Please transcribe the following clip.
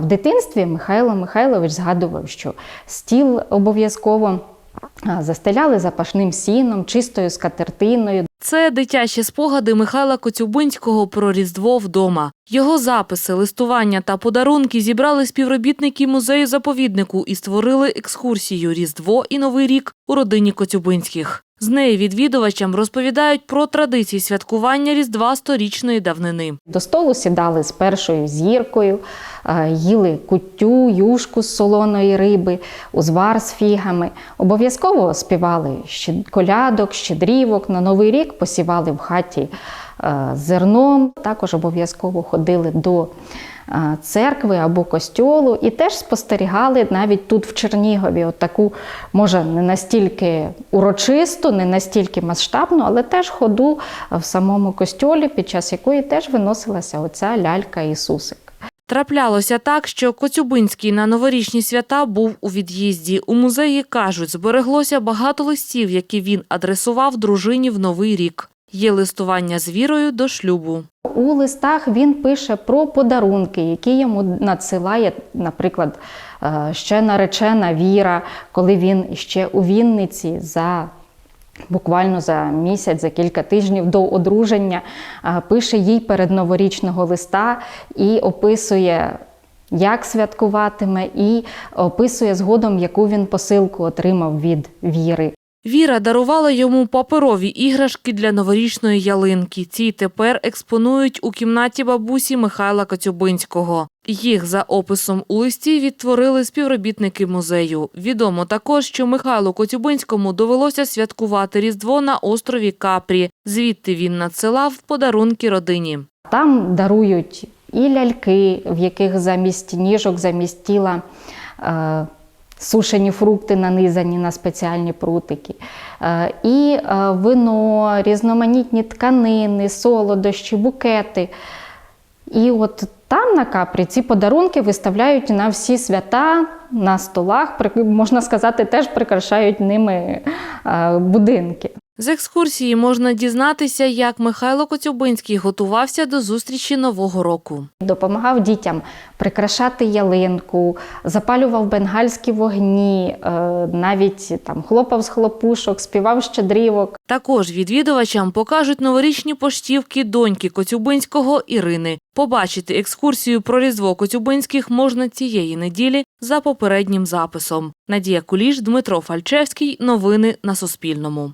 В дитинстві Михайло Михайлович згадував, що стіл обов'язково застеляли запашним сіном, чистою скатертиною. Це дитячі спогади Михайла Коцюбинського про Різдво вдома. Його записи, листування та подарунки зібрали співробітники музею заповіднику і створили екскурсію Різдво і Новий рік у родині Коцюбинських. З неї відвідувачам розповідають про традиції святкування Різдва сторічної давнини. До столу сідали з першою зіркою, е, їли кутю, юшку з солоної риби, узвар з фігами. Обов'язково співали колядок, щедрівок. На Новий рік посівали в хаті зерном. Також обов'язково ходили до е, церкви або костьолу і теж спостерігали навіть тут в Чернігові отаку, може, не настільки урочисту, не настільки масштабну, але теж ходу в самому костьолі, під час якої теж виносилася оця лялька Ісусик. Траплялося так, що Коцюбинський на новорічні свята був у від'їзді. У музеї кажуть, збереглося багато листів, які він адресував дружині в новий рік. Є листування з вірою до шлюбу. У листах він пише про подарунки, які йому надсилає, наприклад, е, ще наречена Віра, коли він ще у Вінниці за буквально за місяць, за кілька тижнів до одруження, е, пише їй перед новорічного листа і описує. Як святкуватиме, і описує згодом, яку він посилку отримав від віри. Віра дарувала йому паперові іграшки для новорічної ялинки. Ці тепер експонують у кімнаті бабусі Михайла Коцюбинського. Їх за описом у листі відтворили співробітники музею. Відомо також, що Михайлу Коцюбинському довелося святкувати Різдво на острові Капрі. Звідти він надсилав подарунки родині. Там дарують і ляльки, в яких замість ніжок, замість тіла е, сушені фрукти нанизані на спеціальні прутики, е, і е, вино, різноманітні тканини, солодощі, букети. І от там на капрі ці подарунки виставляють на всі свята на столах, можна сказати, теж прикрашають ними е, будинки. З екскурсії можна дізнатися, як Михайло Коцюбинський готувався до зустрічі Нового року. Допомагав дітям прикрашати ялинку, запалював бенгальські вогні, е, навіть там хлопав з хлопушок, співав щедрівок. Також відвідувачам покажуть новорічні поштівки доньки Коцюбинського Ірини. Побачити екскурсію про Різдво Коцюбинських можна цієї неділі за попереднім записом. Надія Куліш, Дмитро Фальчевський. Новини на Суспільному.